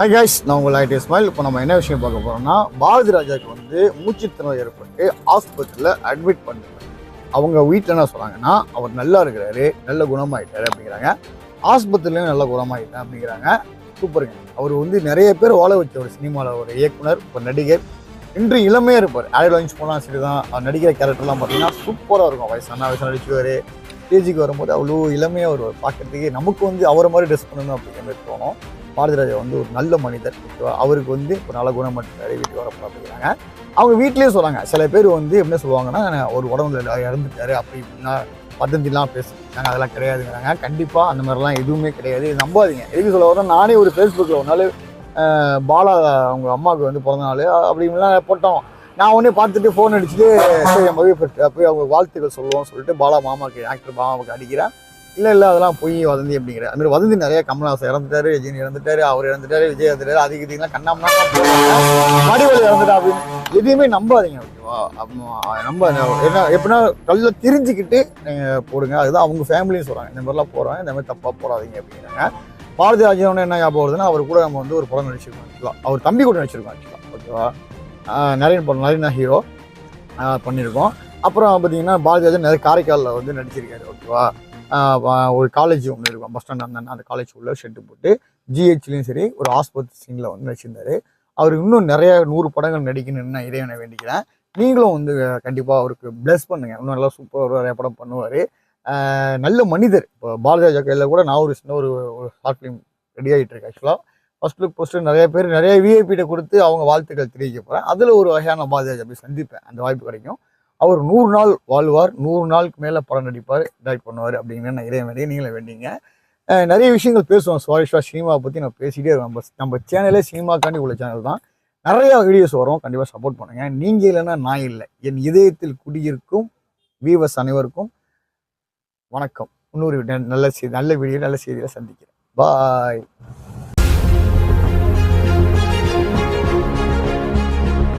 Hi guys நான் உங்கள் ID smile இப்போ நம்ம என்ன விஷயம் பார்க்க போகிறோம்னா பாரதி ராஜாவுக்கு வந்து மூச்சுத்திணறல் ஏற்பட்டு ஆஸ்பத்திரியில் அட்மிட் பண்ணுறாங்க அவங்க வீட்டில் என்ன சொல்கிறாங்கன்னா அவர் நல்லா இருக்கிறாரு நல்ல குணமாயிட்டாரு அப்படிங்கிறாங்க. ஆஸ்பத்திரிலையும் நல்ல குணமாயிட்டேன் அப்படிங்கிறாங்க. சூப்பருங்க அவர் வந்து நிறைய பேர் வாழ வச்ச ஒரு சினிமாவில் ஒரு இயக்குனர் ஒரு நடிகர். இன்று இளமையாக இருப்பார். ஆடியோ லான்ச் போனால் சரி தான் அவர் நடிக்கிற கேரக்டர்லாம் பார்த்தீங்கன்னா சூப்பராக இருக்கும். வயசான வயசு நடிச்சுவார் ஸ்டேஜுக்கு வரும்போது அவ்வளோ இளமையாக ஒரு பார்க்குறதுக்கே நமக்கு வந்து அவரை மாதிரி ட்ரெஸ் பண்ணணும் அப்படிங்கிற மாதிரி தோணும். பாரதிராஜா வந்து ஒரு நல்ல மனிதர். அவருக்கு வந்து ஒரு நல்ல குணமற்றாரு வீட்டுக்கு வரப்போ அப்படிங்கிறாங்க. அவங்க வீட்லேயும் சொல்கிறாங்க சில பேர் வந்து என்ன சொல்லுவாங்கன்னா ஒரு உடம்புல இறந்துட்டாரு. அப்படி இப்படின்னா வதந்திலாம் பேசுகிறாங்க அதெல்லாம் கிடையாதுங்கிறாங்க. கண்டிப்பாக அந்த மாதிரிலாம் எதுவுமே கிடையாது. இது நம்பாதீங்க. எதுக்கு சொல்ல வரோம் நானே ஒரு ஃபேஸ்புக்கில் ஒரு நாள் பாலா அவங்க அம்மாவுக்கு வந்து பிறந்த நாள் அப்படின்லாம் போட்டோம். நான் உடனே பார்த்துட்டு ஃபோன் அடிச்சுட்டு சரி என் மகிழ் போய் அவங்க வாழ்த்துக்கள் சொல்லுவோம் சொல்லிட்டு பாலா மாமாக்கு ஆக்டர் மாமாவுக்கு அடிக்கிறேன். இல்லை இல்லை அதெல்லாம் பொய் வதந்தி அப்படிங்கிற. அந்த மாதிரி வதந்தி நிறைய கமல்ஹாசன் இறந்துட்டாரு ரஜினி இறந்துட்டாரு அவர் இறந்துட்டாரு விஜய் இறந்துட்டாரு அதுக்கு இதுக்கெல்லாம் கண்ணாமனா மடிவழி இறந்துட்டா அப்படின்னு எதையுமே நம்பாதீங்க நம்ம நம்ப என்ன எப்படின்னா கல்ல தெரிஞ்சுக்கிட்டு நீங்கள் போடுங்க. அதுதான் அவங்க ஃபேமிலியும் சொல்கிறாங்க இந்த மாதிரிலாம் போகிறாங்க இந்த மாதிரி தப்பாக போடாதீங்க அப்படிங்கிறாங்க. பாரதி ராஜன் என்ன ஞாபகம் வருதுன்னா அவர் கூட நம்ம வந்து ஒரு படம் நடிச்சிருக்கோம் ஆக்சுவலாக அவர் தம்பி கூட நடிச்சிருக்கோம் ஆக்சுவலாக ஓகேவா? நரேன் படம் நரேனா ஹீரோ பண்ணியிருக்கோம் அப்புறம் பார்த்தீங்கன்னா பாரதிராஜன் நிறைய காரைக்காலில் வந்து நடிச்சிருக்காரு ஓகேவா? ஒரு காலேஜ் ஒன்று இருக்கும். பஸ் ஸ்டாண்ட் அந்த அந்த காலேஜ் உள்ள ஷெட்டு போட்டு ஜிஹெச்லேயும் சரி ஒரு ஆஸ்பத்திரி சீனில் வந்து நடிச்சிருந்தாரு. அவர் இன்னும் நிறைய நூறு படங்கள் நடிக்கணும்னு நான் இறைவனை வேண்டிக்கிறேன். நீங்களும் வந்து கண்டிப்பாக அவருக்கு ப்ளஸ் பண்ணுங்க. இன்னும் நல்லா சூப்பர் நிறைய படம் பண்ணுவார். நல்ல மனிதர். இப்போ பாரதிராஜா கையில் கூட நான் ஒரு சின்ன ஒரு ஒரு ஷார்ட் ஃபிலிம் ரெடி ஆகிட்டு இருக்கேன் ஆக்சுவலாக ஃபர்ஸ்ட் லுக் போஸ்டர் நிறைய பேர் நிறைய விஐபிட்ட கொடுத்து அவங்க வாழ்த்துக்கள் தெரிவிக்க போகிறேன் அதில் ஒரு வகையான பாரதிராஜா போய் சந்திப்பேன். அந்த வாய்ப்பு கிடைக்கும். அவர் நூறு நாள் வாழ்வார் நூறு நாளுக்கு மேலே படம் நடிப்பார் டைரக்ட் பண்ணுவார் அப்படிங்கிற நான் இறைய வேண்டிய நீங்களே வேண்டிங்க. நிறைய விஷயங்கள் பேசுவோம். சுவாரிஷா சினிமாவை பற்றி நான் பேசிகிட்டே இருக்கேன் நம்ம நம்ம சேனலே சினிமாக்காண்டி உள்ள சேனல் தான். நிறையா வீடியோஸ் வரும். கண்டிப்பாக சப்போர்ட் பண்ணுங்கள் நீங்கள் இல்லைன்னா நான் இல்லை. என் இதயத்தில் குடியிருக்கும் வீவர்ஸ் அனைவருக்கும் வணக்கம். இன்னொரு நல்ல செய்தி நல்ல வீடியோ நல்ல செய்தியில் சந்திக்கிறேன். பாய்